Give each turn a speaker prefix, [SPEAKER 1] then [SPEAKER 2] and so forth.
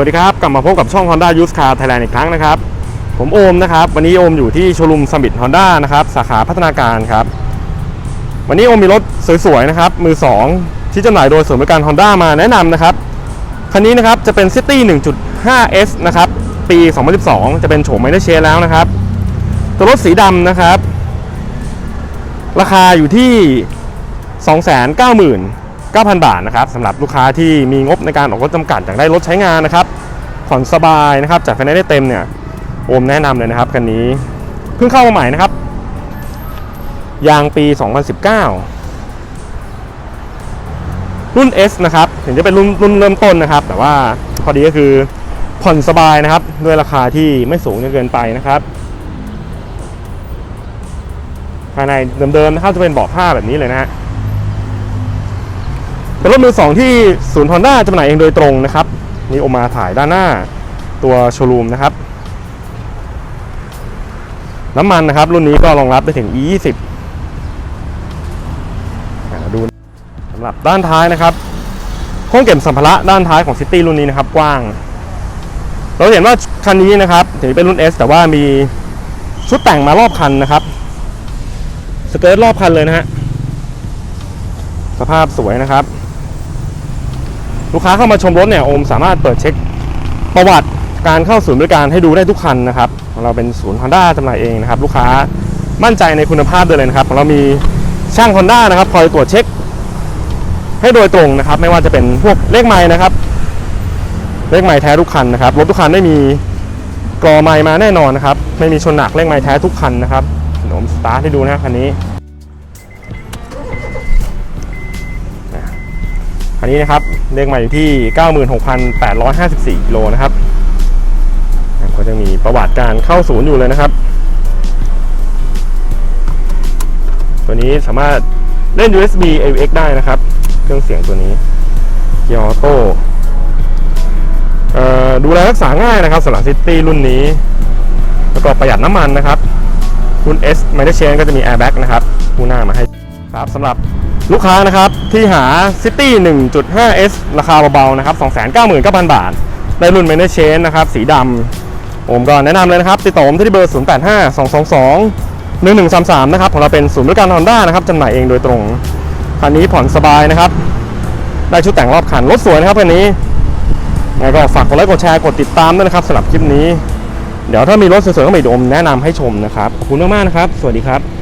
[SPEAKER 1] วัสดีครับ กลับมาพบกับช่อง Honda Used Car Thailand อีกครั้งนะครับ ผมโอมนะครับ วันนี้โอมอยู่ที่โชว์รูมสมิธฮอนด้านะครับ สาขาพัฒนาการครับ วันนี้โอมมีรถสวยๆนะครับ มือ 2 ที่จำหน่ายโดยศูนย์บริการ Honda มาแนะนำนะครับ คันนี้นะครับจะเป็น City 1.5S นะครับ ปี 2012 จะเป็นโฉมไม่ได้เชแล้วนะครับ ตัวรถสีดำนะครับ ราคาอยู่ที่ 9,000 บาทนะครับสำหรับลูกค้าที่มีงบในการออกรถจำกัดอยากได้รถใช้งานนะครับผ่อนสบายนะครับจากไฟแนนซ์ได้เต็มเนี่ยโอมแนะนำเลยนะครับคันนี้เพิ่งเข้ามาใหม่นะครับ ยางปี 2019 รุ่น S นะครับถึงจะเป็นรุ่นรุ่นเริ่มต้นนะครับ แต่ว่าพอดีก็คือผ่อนสบายนะครับ ด้วยราคาที่ไม่สูงจนเกินไปนะครับภายในเดิมๆนะครับจะเป็นเบาะผ้าแบบนี้เลยนะฮะ เป็นรถมือสองที่ศูนย์ฮอนด้าจำหน่ายเองโดยตรงนะครับนี่โอมาถ่ายด้านหน้าตัวโชว์รูมนะครับ น้ำมันนะครับ รุ่นนี้ก็รองรับได้ถึง E20 ดูสำหรับด้านท้ายนะครับห้องเก็บสัมภาระด้านท้ายของซิตี้รุ่นนี้นะครับกว้าง เราเห็นว่าคันนี้นะครับถึงเป็นรุ่น S แต่ว่ามีชุดแต่งมารอบคันนะครับ สเกิร์ตรอบคันเลยนะฮะสภาพสวยนะครับ ลูกค้าเข้ามาชมรถเนี่ยโอมสามารถเปิดเช็คประวัติการเข้าศูนย์บริการให้ดูได้ทุกคันนะครับของเราเป็นศูนย์ Honda จำหน่ายเองนะครับลูกค้ามั่นใจในคุณภาพด้วยเลยนะครับของเรามีช่าง Honda นะครับคอยตรวจเช็ค ให้โดยตรงนะครับ ไม่ว่าจะเป็นพวกเลขไม้นะครับ เลขไม้แท้ทุกคันนะครับรถทุกคันไม่มีกรอไม้มาแน่นอนนะครับ ไม่มีชนหนักเลขไม้แท้ทุกคันนะครับผมสตาร์ทให้ดูนะครับคันนี้ อันนี้นะครับเลขใหม่อยู่ที่ 96,854กิโลนะครับก็จะมีประวัติการเข้าศูนย์อยู่เลยนะครับ ตัวนี้สามารถเล่น USB AUX ได้นะครับ เครื่องเสียงตัวนี้เกียร์ออโต้ดูแลรักษาง่ายนะครับสำหรับซิตี้รุ่นนี้ แล้วก็ประหยัดน้ำมันนะครับ รุ่น S ไม่ได้เชนก็จะมี airbag นะครับคู่หน้ามาให้ครับสำหรับ ลูกค้านะครับที่หา City 1.5S ราคาเบาๆนะครับ 299,000 บาท ได้รุ่น m a n a g e Chain นะครับ สีดำผมก็แนะนำเลยนะครับ ติดต่อผมที่เบอร์ 085222 1133 นะครับ ของเราเป็นศูนย์บริการ Honda นะครับจำหน่ายเองโดยตรง คันนี้ผ่อนสบายนะครับ ได้ชุดแต่งรอบคัน รถสวยนะครับคันนี้ไงก็ฝากกดไลค์กดแชร์กดติดตามด้วยนะครับสำหรับคลิปนี้ เดี๋ยวถ้ามีรถสวยๆก็มาอีดมแนะนำให้ชมนะครับขอบคุณมากๆนะครับ สวัสดีครับ